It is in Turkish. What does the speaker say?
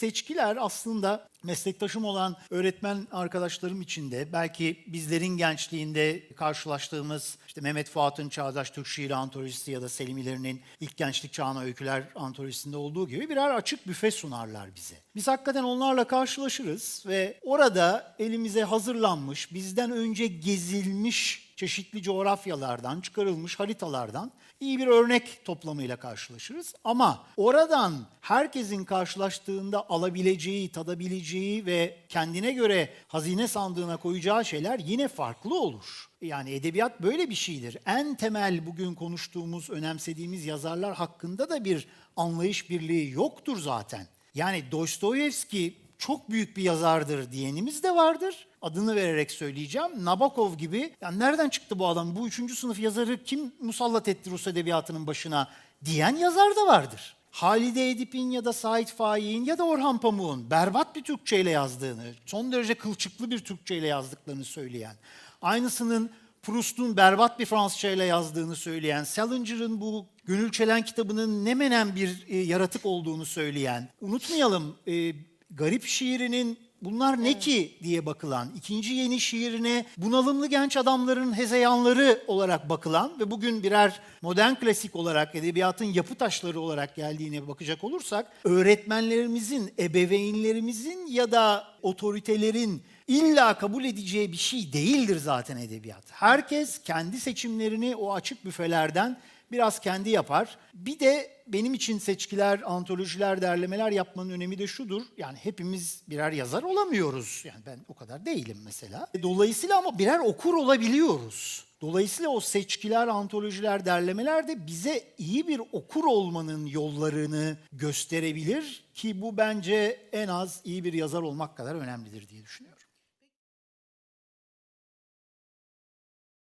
Seçkiler aslında meslektaşım olan öğretmen arkadaşlarım için de belki bizlerin gençliğinde karşılaştığımız işte Mehmet Fuat'ın Çağdaş Türk Şiiri Antolojisi ya da Selim İleri'nin İlk Gençlik Çağına Öyküler Antolojisi'nde olduğu gibi birer açık büfe sunarlar bize. Biz hakikaten onlarla karşılaşırız ve orada elimize hazırlanmış, bizden önce gezilmiş çeşitli coğrafyalardan çıkarılmış haritalardan iyi bir örnek toplamıyla karşılaşırız. Ama oradan herkesin karşılaştığında alabileceği, tadabileceği ve kendine göre hazine sandığına koyacağı şeyler yine farklı olur. Yani edebiyat böyle bir şeydir. En temel bugün konuştuğumuz, önemsediğimiz yazarlar hakkında da bir anlayış birliği yoktur zaten. Yani Dostoyevski çok büyük bir yazardır diyenimiz de vardır. Adını vererek söyleyeceğim. Nabokov gibi. Ya nereden çıktı bu adam? Bu üçüncü sınıf yazarı kim musallat etti Rus edebiyatının başına diyen yazar da vardır. Halide Edip'in ya da Sait Faik'in ya da Orhan Pamuk'un berbat bir Türkçeyle yazdığını, son derece kılçıklı bir Türkçeyle yazdıklarını söyleyen, aynısının Proust'un berbat bir Fransızca ile yazdığını söyleyen, Salinger'ın bu Gönül Çelen kitabının ne menen bir e, yaratık olduğunu söyleyen, unutmayalım e, garip şiirinin bunlar ne ki diye bakılan, ikinci yeni şiirine bunalımlı genç adamların hezeyanları olarak bakılan ve bugün birer modern klasik olarak edebiyatın yapı taşları olarak geldiğine bakacak olursak, öğretmenlerimizin, ebeveynlerimizin ya da otoritelerin illa kabul edeceği bir şey değildir zaten edebiyat. Herkes kendi seçimlerini o açık büfelerden biraz kendi yapar. Bir de benim için seçkiler, antolojiler, derlemeler yapmanın önemi de şudur. Yani hepimiz birer yazar olamıyoruz. Yani ben o kadar değilim mesela. Dolayısıyla ama birer okur olabiliyoruz. Dolayısıyla o seçkiler, antolojiler, derlemeler de bize iyi bir okur olmanın yollarını gösterebilir ki bu bence en az iyi bir yazar olmak kadar önemlidir diye düşünüyorum.